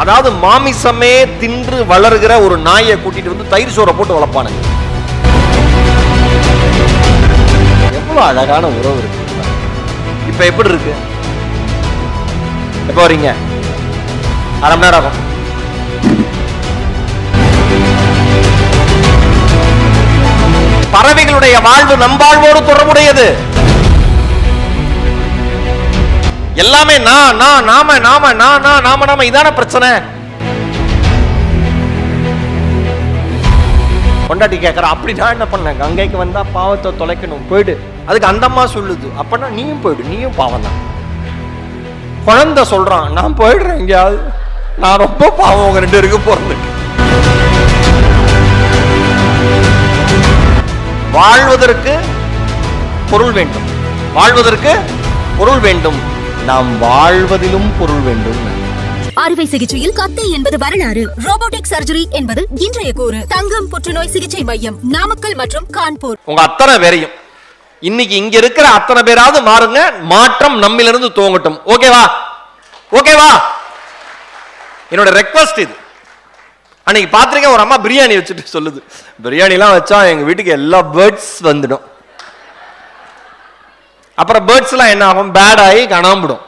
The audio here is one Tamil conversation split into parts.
அதாவது மாமிசமே தின்று வளர்கிற ஒரு நாயை கூட்டிட்டு வந்து தயிர் சோறை போட்டு வளர்ப்பானுங்க. எவ்வளவு அழகான உறவு இருக்கு இப்ப எப்படி இருக்கு? எப்ப வரீங்க அரை மணி நேரம் ஆகும். பறவைகளுடைய வாழ்வு நம் வாழ்வோடு தொடர்புடையது. எல்லாமே நான் நான் நாம நாம நான் நான் நாம நாம இதான பிரச்சனை. பொண்டாட்டி கேட்கற அப்படி நான் என்ன பண்ணேன் கங்கைக்கு வந்தா பாவத்தை தொலைக்கணும். போயிடு. அதுக்கு அந்த அம்மா சொல்லுது. அப்பனா நீயும் போயிடு. நீயும் பாவம் தான். குழந்தை சொல்றான் நான் போயிடுறேன் எங்கேயாவது. நான் ரொம்ப பாவம் உங்க ரெண்டு பேருக்கு பிறந்துட்டு வாழ்வதற்கு பொருள் வேண்டும். வாழ்வதற்கு பொருள் வேண்டும். நாம் வாழ்வதிலும் பொருள் வேண்டும். அறுவை சிகிச்சையில் கத்தை என்பது வரலாறு. ரோபோட்டிக் சர்ஜரி என்பது இன்றைய கூறு. தங்கம் புற்றுநோய் சிகிச்சை மையம் நாமக்கல் மற்றும் கான்பூர். உங்க அத்தனை பேரையும் இன்னைக்கு இங்க இருக்கிற அத்தனை பேராவது மாறுங்க மாற்றம் நம்மிலிருந்து துவங்கட்டும். ஓகேவா ஓகேவா என்னோட ரெக்வஸ்ட் இது. அன்னைக்கு பார்த்திருக்கேன் ஒரு அம்மா பிரியாணி வச்சுட்டு சொல்லுது. பிரியாணிலாம் வச்சா எங்க வீட்டுக்கு எல்லா பேர்ட்ஸ் வந்துடும். அப்புறம் பேர்ட்ஸ்லாம் என்ன ஆகும்? பேட் ஆகி கணாம்பிடும்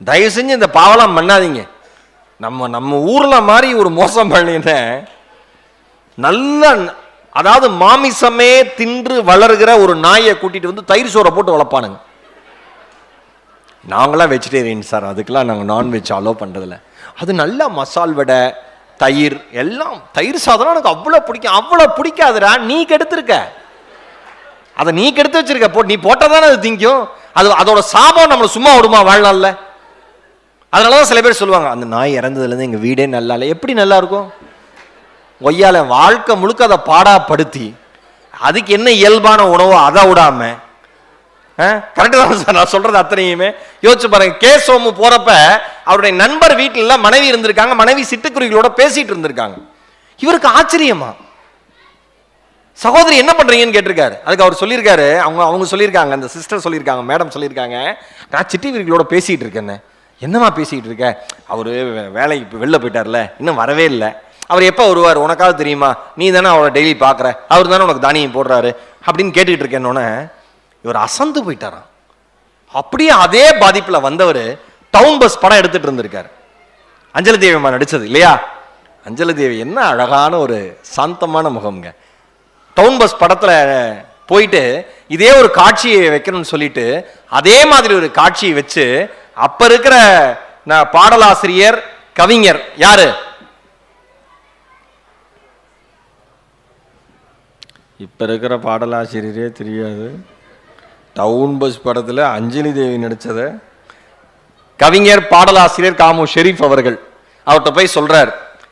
தயவு செஞ்சு இந்த பாவலாம் பண்ணாதீங்க. நம்ம நம்ம ஊரில் மாதிரி ஒரு மோசம் பண்ணின நல்ல அதாவது மாமிசமே தின்று வளர்கிற ஒரு நாயை கூட்டிட்டு வந்து தயிர் சோறை போட்டு வளர்ப்பானுங்க. நாங்களாம் வெஜிடேரியன் சார் அதுக்கெல்லாம் நாங்கள் நான்வெஜ் அலோவ் பண்ணுறதில்ல அது நல்லா மசால் வடை தயிர் எல்லாம் தயிர் சாதம் எனக்கு அவ்வளோ பிடிக்கும். அவ்வளோ பிடிக்காதுடா. நீ கெடுத்திருக்க. அதை நீ கெடுத்து வச்சிருக்க. போ நீ போட்டால் தானே அது திங்கும்? அது அதோட சாபம் நம்மளை சும்மா விடுமா வாழ்நாளில்? அதனால தான் சில பேர் சொல்லுவாங்க அந்த நாய் இறந்ததுலேருந்து எங்கள் வீடே நல்லா இல்லை. எப்படி நல்லா இருக்கும்? ஒய்யால வாழ்க்கை முழுக்க அதை பாடாப்படுத்தி அதுக்கு என்ன இயல்பான உணவோ அதை விடாம கரெக்டு தான் சார் நான் சொல்றது அத்தனையுமே. யோசிச்சு பாருங்க கே. சோமு போறப்ப அவருடைய நண்பர் வீட்டில் மனைவி இருந்திருக்காங்க மனைவி சிட்டுக்குருவிகளோட பேசிட்டு இருந்திருக்காங்க. இவருக்கு ஆச்சரியமா? சகோதரி என்ன பண்ணுறீங்கன்னு கேட்டிருக்காரு. அதுக்கு அவர் சொல்லியிருக்காரு. அவங்க அவங்க சொல்லியிருக்காங்க. அந்த சிஸ்டர் சொல்லியிருக்காங்க. மேடம் சொல்லியிருக்காங்க. நான் சிட்டுக்குருவிகளோட பேசிகிட்டு இருக்கேன்னு. என்னம்மா பேசிக்கிட்டு இருக்க? அவர் வேலைக்கு வெளில போயிட்டார்ல. இன்னும் வரவே இல்லை. அவர் எப்போ வருவார்? உனக்காவது தெரியுமா? நீ தானே அவரை டெய்லி பார்க்குற. அவர் தானே உனக்கு தானியம் போடுறாரு. அப்படின்னு கேட்டுக்கிட்டு இருக்கேன்னொன்னே இவர் அசந்து போயிட்டாராம். அப்படியே அதே பாதிப்பில் வந்தவர் டவுன் பஸ் படம் எடுத்துகிட்டு இருந்திருக்காரு. அஞ்சலி தேவி அம்மா நடித்தது இல்லையா? அஞ்சலி தேவி என்ன அழகான ஒரு சாந்தமான முகம்ங்க. டவுன் பஸ் படத்துல போயிட்டு இதே ஒரு காட்சியை வைக்கணும்னு சொல்லிட்டு அதே மாதிரி ஒரு காட்சியை வச்சு அப்ப இருக்கிற ந- பாடலாசிரியர் கவிஞர் யாரு? இப்ப இருக்கிற பாடலாசிரியரே தெரியாது. டவுன் பஸ் படத்துல அஞ்சலி தேவி நடிச்சத கவிஞர் பாடலாசிரியர் காமு ஷெரீப் அவர்கள் அவர்கிட்ட போய் சொல்றார்.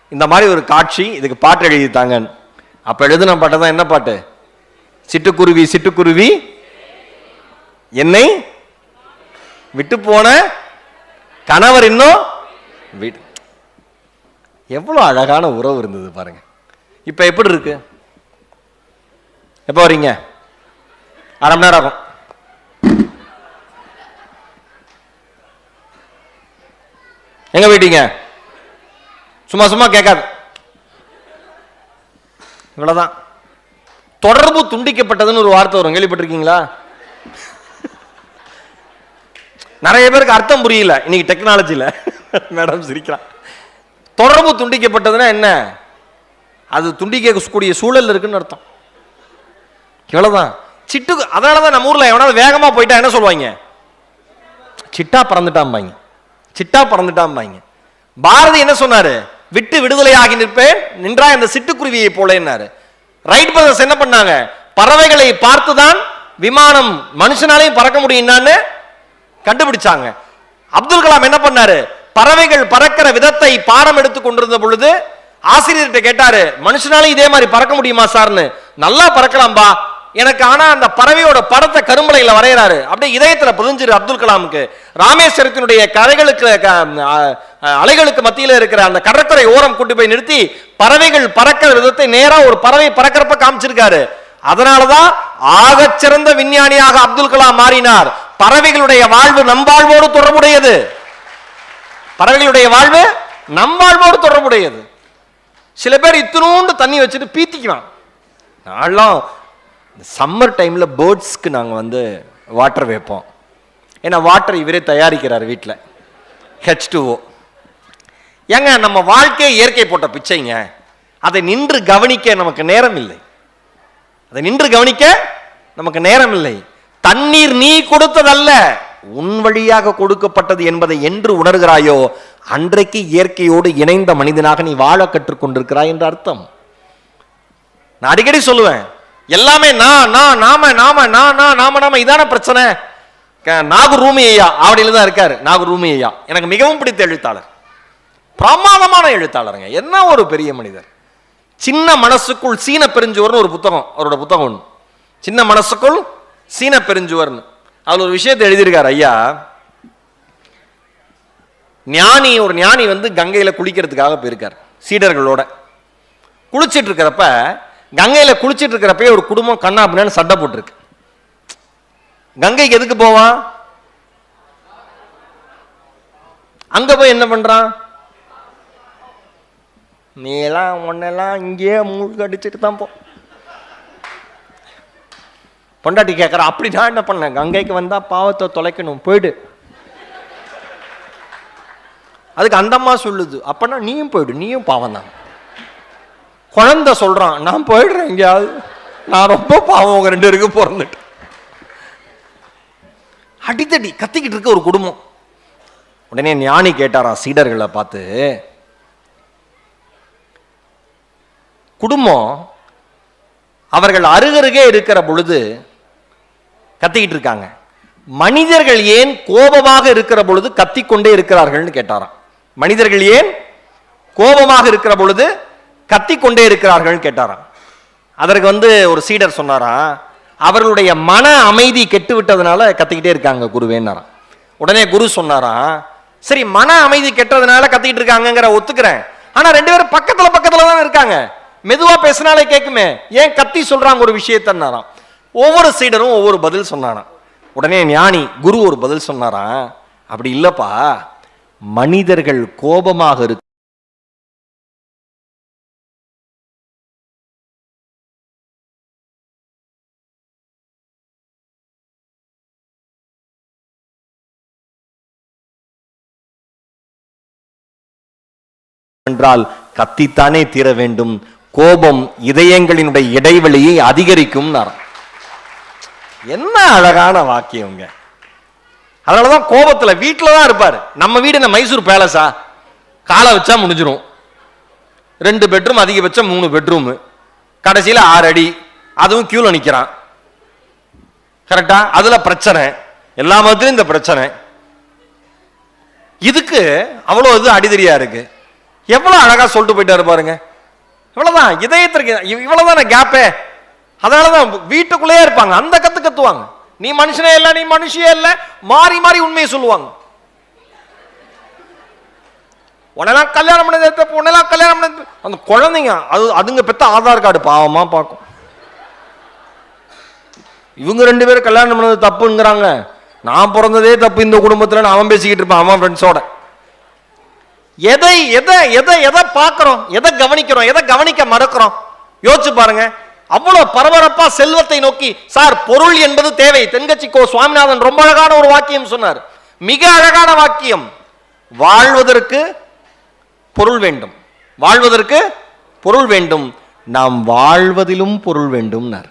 இந்த மாதிரி ஒரு காட்சி இதுக்கு பாட்டு எழுதித்தாங்கன்னு அப்ப எழுதின பாட்டு தான் என்ன பாட்டு? சிட்டுக்குருவி சிட்டுக்குருவி. என்னை விட்டு போன கணவர் இன்னும் வீடு எவ்வளவு அழகான உறவு இருந்தது பாருங்க. இப்ப எப்படி இருக்கு? எப்போ வரீங்க அரை மணி நேரம் ஆகும். எங்க போயிட்டீங்க? சும்மா சும்மா கேட்காது. இவ்வளவுதான். தொடர்பு துண்டிக்கப்பட்டதுன்னு ஒரு வார்த்தை வரும். கேள்விப்பட்டிருக்கீங்களா? நிறைய பேருக்கு அர்த்தம் புரியல. இன்னைக்கு டெக்னாலஜியில் மேடம் சிரிக்கிறான். தொடர்பு துண்டிக்கப்பட்டதுன்னா என்ன? அது துண்டிக்கக்கூடிய சூழல் இருக்குன்னு அர்த்தம். இவ்வளவுதான். சிட்டு அதனால தான் நம்ம ஊர்ல எவனாவது வேகமா போயிட்டா என்ன சொல்லுவாங்க சிட்டா பறந்துட்டாம்பாங்க. சிட்டா பறந்துட்டாம்பாங்க. பாரதி என்ன சொன்னாரு? விட்டு விடுதலையாகி நிற்பேன். நின்றா இந்த சிட்டுக்குருவியை போலேன்னாரு ரைட் பிரதர்ஸ் என்ன பண்ணாங்க? பறவைகளை பார்த்துதான் விமானம் மனுஷனாலையும் பறக்க முடியும்னான்னு கண்டுபிடிச்சாங்க. அப்துல் கலாம் என்ன பண்ணாரு? பறவைகள் பறக்கிற விதத்தை பாடம் எடுத்து கொண்டிருந்த பொழுது ஆசிரியர்கிட்ட கேட்டாரு மனுஷனாலும் இதே மாதிரி பறக்க முடியுமா சார்னு? நல்லா பறக்கலாம்பா. எனக்கு ஆனா அந்த பறவையோட படத்தை கரும்பலையில வரைகிறாரு அப்படியே இதயத்துல புதிஞ்சிரு அப்துல் கலாமுக்கு. ராமேஸ்வரத்தினுடைய கரைகளுக்கு அலைகளுக்கு மத்தியில இருக்கிற அந்த கடற்கரை ஓரம் கூட்டி போய் நிறுத்தி பறவைகள் பறக்கிற விதத்தை நேரா ஒரு பறவை பறக்கிறப்ப காமிச்சிருக்காரு. அதனாலதான் ஆகச் சிறந்த விஞ்ஞானியாக அப்துல் கலாம் மாறினார். பறவைகளுடைய வாழ்வு நம் வாழ்வோடு தொடர்புடையது. பறவைகளுடைய வாழ்வு நம் வாழ்வோடு தொடர்புடையது. சில பேர் இத்தினூண்டு தண்ணி வச்சுட்டு பீத்திக்குவான் நான்லாம் இந்த சம்மர் டைமில் பேர்ட்ஸ்க்கு நாங்கள் வந்து வாட்டர் வைப்போம். ஏன்னா வாட்டர் இவரே தயாரிக்கிறார் வீட்டில் ஹெச் டூஓ ஏங்க நம்ம வாழ்க்கையை இயற்கை போட்ட பிச்சைங்க. அதை நின்று கவனிக்க நமக்கு நேரம் இல்லை. அதை நின்று கவனிக்க நமக்கு நேரம் இல்லை. தண்ணீர் நீ கொடுத்ததல்ல உன் வழியாக கொடுக்கப்பட்டது என்பதை என்று உணர்கிறாயோ அன்றைக்கு இயற்கையோடு இணைந்த மனிதனாக நீ வாழ கற்றுக்கொண்டிருக்கிறாய் என்று அர்த்தம். நான் அடிக்கடி சொல்லுவேன் எல்லாமே நான் நான் நாம நாம நான் நான் நாம நாம இதான பிரச்சனை. க- நாகூர் ரூமி ஐயா அவடையில் தான் இருக்காரு நாகூர் ரூமி ஐயா எனக்கு மிகவும் பிடித்த எழுத்தாளர். பிரமாதமான எழுத்தாளருங்க. என்ன ஒரு பெரிய மனிதர். சின்ன மனசுக்குள் சீன பெருஞ்சுவர்னு ஒரு புத்தகம் அவரோட புத்தகம் ஒன்று சின்ன மனசுக்குள் சீன பெருஞ்சுவர்னு. அதில் ஒரு விஷயத்தை எழுதியிருக்கார் ஐயா. ஞானி ஒரு ஞானி வந்து கங்கையில் குளிக்கிறதுக்காக போயிருக்கார் சீடர்களோட. குளிச்சிட்டு இருக்கிறப்ப கங்கையில குளிச்சிட்டு இருக்கிறப்பயே ஒரு குடும்பம் கண்ணா அப்படின்னு சண்டை போட்டிருக்கு. கங்கைக்கு எதுக்கு போவான்? அங்க போய் என்ன பண்றான்? நீ எல்லாம் உன்னெல்லாம் இங்கேயே மூழ்க அடிச்சுட்டு தான் போ. பொண்டாட்டி கேட்குற அப்படி நான் என்ன பண்ணேன் கங்கைக்கு வந்தா பாவத்தை தொலைக்கணும் போயிடு. அதுக்கு அந்தம்மா சொல்லுது அப்பனா நீயும் போயிடு நீயும் பாவம் தான் குழந்த சொல்றான் நான் போயிடுறேன் எங்கேயாவது. நான் ரொம்ப பாவம் உங்க ரெண்டு பேருக்கு பிறந்துட்டு அடித்தடி கத்திக்கிட்டு இருக்க ஒரு குடும்பம். உடனே ஞானி கேட்டாராம் சீடர்களை பார்த்து குடும்பம் அவர்கள் அருகருகே இருக்கிற பொழுது கத்திக்கிட்டு இருக்காங்க மனிதர்கள் ஏன் கோபமாக இருக்கிற பொழுது கத்திக்கொண்டே இருக்கிறார்கள்னு கேட்டாராம். மனிதர்கள் ஏன் கோபமாக இருக்கிற பொழுது கத்திக்கொண்டே இருக்கிறார்கள் கேட்டாராம். அதற்கு வந்து ஒரு சீடர் சொன்னாராம் அவர்களுடைய மன அமைதி கெட்டு விட்டதுனால கத்திக்கிட்டே இருக்காங்க குருவேன்னாராம். உடனே குரு சொன்னாராம் சரி மன அமைதி கெட்டதுனால கத்திக்கிட்டு இருக்காங்கங்கிற ஒத்துக்கிறேன். ஆனா ரெண்டு பேரும் பக்கத்துல பக்கத்துல தான் இருக்காங்க. மெதுவா பேசினாலே கேட்குமே ஏன் கத்தி சொல்றாங்க ஒரு விஷயத்தன்னாராம். ஒவ்வொரு சீடரும் ஒவ்வொரு பதில் சொன்னாராம். உடனே ஞானி குரு ஒரு பதில் சொன்னாராம் அப்படி இல்லப்பா. மனிதர்கள் கோபமாக இருக்கு என்றால் கத்தித்தானே தீர வேண்டும். கோபம் இதயங்களினுடைய இடைவெளியை அதிகரிக்கும் என்ன அழகான வாக்கியங்க அதனாலதான் கோபத்துல வீட்டில தான் இருப்பாரு. நம்ம வீடு என்ன மைசூர் பேலஸா காலை வச்சா முடிஞ்சிடும் ரெண்டு பெட்ரூம் அதிகபட்சம் மூணு பெட்ரூம் கடைசியில ஆறு அடி. அதுவும் கியூல நிக்கிறான். கரெக்டா அதுல பிரச்சனை. எல்லா மதத்திலும் இந்த பிரச்சனை. இதுக்கு அவ்வளோ இது அடிதடியா இருக்கு. எவ்வளவு அழகாக சொல்லிட்டு போயிட்டாரு பாருங்க. இவ்வளோதான் இதயத்திற்கு இவ்வளோதான் கேப்பே அதனால தான் வீட்டுக்குள்ளேயே இருப்பாங்க அந்த கத்து கத்துவாங்க. நீ மனுஷனே இல்லை நீ மனுஷியே இல்லை மாறி மாறி உண்மையை சொல்லுவாங்க. உன்னெல்லாம் கல்யாணம் பண்ணது தப்பு உன்னெல்லாம் கல்யாணம் பண்ணது அந்த குழந்தைங்க அது அதுங்க பெத்த ஆதார் கார்டு பாவமா பார்க்கும். இவங்க ரெண்டு பேரும் கல்யாணம் பண்ணது தப்புங்கிறாங்க. நான் பிறந்ததே தப்பு இந்த குடும்பத்தில் நான் அவன் பேசிக்கிட்டு இருப்பான் அவன் ஃப்ரெண்ட்ஸோட எதை எதை எதை எதை பார்க்குறோம் எதை கவனிக்கிறோம் எதை கவனிக்க மறக்கிறோம்? யோசிச்சு பாருங்க. அவ்வளோ பரபரப்பாக செல்வத்தை நோக்கி சார் பொருள் என்பது தேவை. தென்கட்சி கோ சுவாமிநாதன் ரொம்ப அழகான ஒரு வாக்கியம் சொன்னார். மிக அழகான வாக்கியம். வாழ்வதற்கு பொருள் வேண்டும். வாழ்வதற்கு பொருள் வேண்டும். நாம் வாழ்வதிலும் பொருள் வேண்டும்னார்.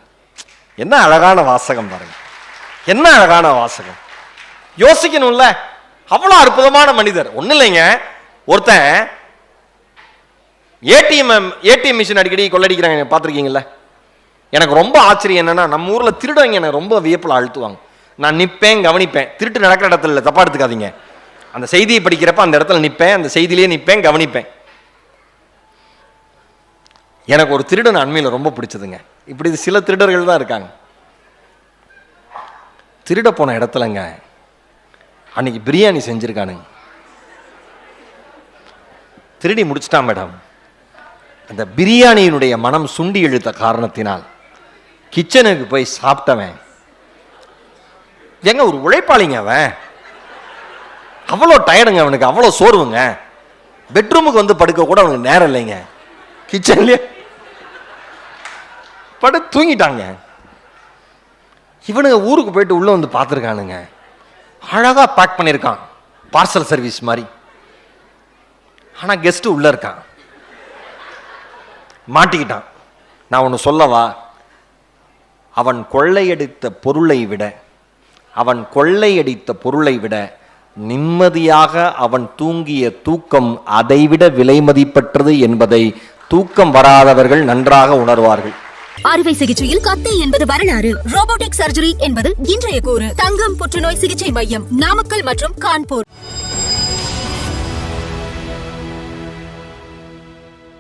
என்ன அழகான வாசகம் பாருங்க. என்ன அழகான வாசகம். யோசிக்கணும்ல. அவ்வளோ அற்புதமான மனிதர். ஒன்றும் இல்லைங்க. ஒருத்தன் ஏடிஎம் ஏடிஎம் மிஷின் அடிக்கடி கொள்ளடிக்கிறாங்க. பார்த்துருக்கீங்கல்ல? எனக்கு ரொம்ப ஆச்சரியம் என்னன்னா நம்ம ஊரில் திருடவங்க என்னை ரொம்ப வியப்பில் அழுத்துவாங்க. நான் நிற்பேன் கவனிப்பேன். திருட்டு நடக்கிற இடத்துல இல்லை தப்பா எடுத்துக்காதீங்க. அந்த செய்தியை படிக்கிறப்ப அந்த இடத்துல நிற்பேன் அந்த செய்தியிலேயே நிற்பேன் கவனிப்பேன். எனக்கு ஒரு திருடன் அண்மையில் ரொம்ப பிடிச்சதுங்க. இப்படி சில திருடர்கள் தான் இருக்காங்க. திருட போன இடத்துலங்க அன்னைக்கு பிரியாணி செஞ்சுருக்கானுங்க. திருடி முடிச்சிட்டான் மேடம். அந்த பிரியாணியினுடைய மனம் சுண்டி இழுத்த காரணத்தினால் கிச்சனுக்கு போய் சாப்பிட்டவன். எங்க ஒரு உழைப்பாளிங்க அவன்? அவ்வளோ டயர்டுங்க அவனுக்கு அவ்வளோ சோர்வுங்க. பெட்ரூமுக்கு வந்து படுக்க கூட அவனுக்கு நேரம் இல்லைங்க. கிச்சன்லயே படு தூங்கிட்டாங்க. இவனுங்க ஊருக்கு போயிட்டு உள்ளே வந்து பார்த்துருக்கானுங்க. அழகாக பேக் பண்ணியிருக்கான். பார்சல் சர்வீஸ் மாதிரி. ஆனால் கெஸ்ட்டு உள்ளே இருக்கான். மாட்டிக்கிட்டான். நான் ஒன்று சொல்லவா? அவன் கொள்ளையடித்த பொருளை விட அவன் கொள்ளையடித்த பொருளை விட நிம்மதியாக அவன் தூங்கிய தூக்கம் அதைவிட விலை மதிப்பற்றது என்பதை தூக்கம் வராதவர்கள் நன்றாக உணர்வார்கள். அறுவை சிகிச்சையில் கத்தை என்பது வரலாறு. ரோபோட்டிக் சர்ஜரி என்பது இன்றைய கூறு. தங்கம் புற்றுநோய் சிகிச்சை மையம் நாமக்கல் மற்றும் கான்பூர்.